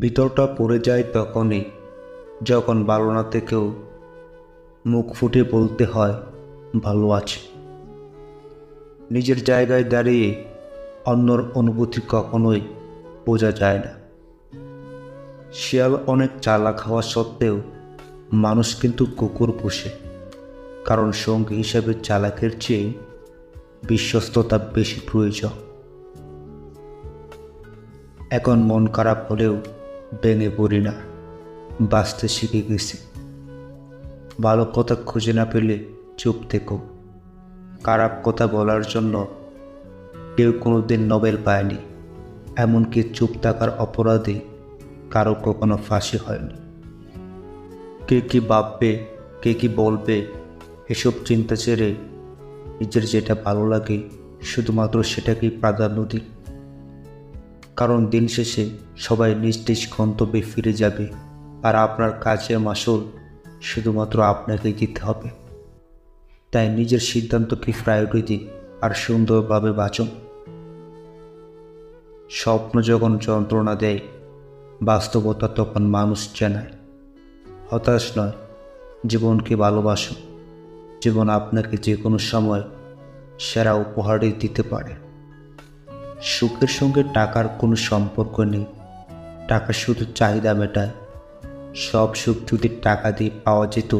ভিতরটা পড়ে যায় তখনই, যখন ভালো না থেকেও মুখ ফুটে বলতে হয়, ভালো আছে। নিজের জায়গায় দাঁড়িয়ে অন্যর অনুভূতি কখনোই বোঝা যায় না। শিয়াল অনেক চালাক হওয়া সত্ত্বেও মানুষ কিন্তু কুকুর পোষে, কারণ সঙ্গী হিসাবে চালাকের চেয়ে বিশ্বস্ততা বেশি প্রয়োজন। এখন মন খারাপ হলেও ভেঙে পড়ি না, বাঁচতে শিখে গেছি। ভালো কথা খুঁজে না পেলে চুপ থেকো। খারাপ কথা বলার জন্য কেউ কোনোদিন নোবেল পায়নি, এমনকি চুপ থাকার অপরাধে কারও কখনো ফাঁসি হয়নি। কে কি ভাববে, কে কি বলবে, এসব চিন্তা ছেড়ে নিজের যেটা ভালো লাগে, শুধুমাত্র সেটাকেই প্রাধান্য দিই। কারণ দিন শেষে সবাই নিজ নিজ গন্তব্যে ফিরে যাবে আর আপনার কাজের মাসুল শুধুমাত্র আপনাকে দিতে হবে। তাই নিজের সিদ্ধান্তকে প্রায়োরিটি আর সুন্দরভাবে বাঁচুন। স্বপ্ন যখন যন্ত্রণা দেয়, বাস্তবতা তখন মানুষ জানায়। হতাশ নয়, জীবনকে ভালোবাসুন। জীবন আপনাকে যে কোনো সময় সেরা উপহারই দিতে পারে। সুখের সঙ্গে টাকার কোনো সম্পর্ক নেই। টাকা শুধু চাহিদা মেটায়। সব সুখ যদি টাকা দিয়ে পাওয়া যেত,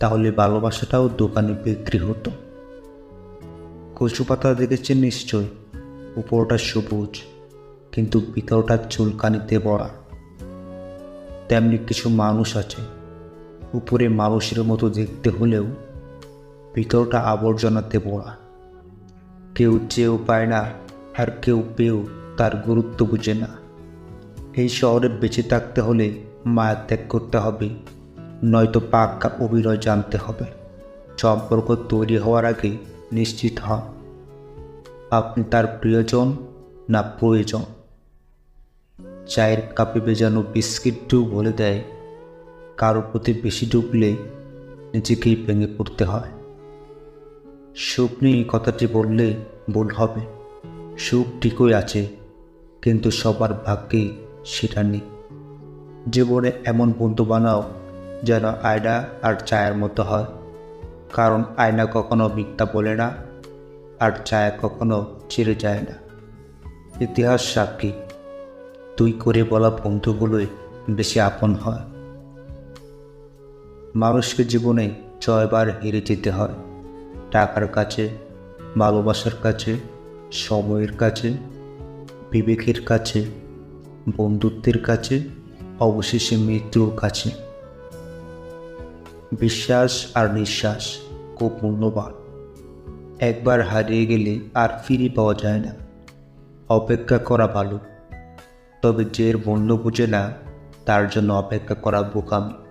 তাহলে ভালোবাসাটাও দোকানে বিক্রি হতো। কচু পাতা দেখেছেন নিশ্চয়, উপরটা সবুজ, কিন্তু ভিতরটা চুলকানিতে ভরা তেমনি কিছু মানুষ আছে, উপরে মানুষের মতো দেখতে হলেও ভিতরটা আবর্জনাতে ভরা কেউ চেয়েও পায় না আর কেউ পেয়েও তার গুরুত্ব বুঝে না। এই শহরে বেঁচে থাকতে হলে মায়া ত্যাগ করতে হবে, নয়তো পাক্কা অভিনয় জানতে হবে। সম্পর্ক তৈরি হওয়ার আগে নিশ্চিত হন আপনি তার প্রিয়জন না প্রয়োজন। চায়ের কাপে বেজানো বিস্কিটটিও বলে দেয় কারোর প্রতি বেশি ডুবলে নিজেকেই ভেঙে পড়তে হয়। সুখ কথাটি বললে ভুল হবে। সুখ ঠিকই আছে, কিন্তু সবার ভাগ্যে সেটা নেই। জীবনে এমন বন্ধু বানাও যেন আয়না আর চায়ের মতো হয়, কারণ আয়না কখনো মিথ্যা বলে না আর ছায়া কখনো ছেড়ে যায় না। ইতিহাস সাক্ষী, তুই করে বলা বন্ধুগুলোই বেশি আপন হয়। মানুষকে জীবনে ছয়বার হেরে যেতে হয়, টাকার কাছে, ভালোবাসার কাছে সময়ের কাছে, বিবেকের কাছে, বন্ধুত্বের কাছে, অবশেষে মৃত্যুর কাছে। বিশ্বাস আর নিঃশ্বাস খুব মূল্যবান। একবার হারিয়ে গেলে আর ফিরে পাওয়া যায় না। অপেক্ষা করা ভালো। তবে যে মূল্য বুঝে না, তার জন্য অপেক্ষা করা বোকামি।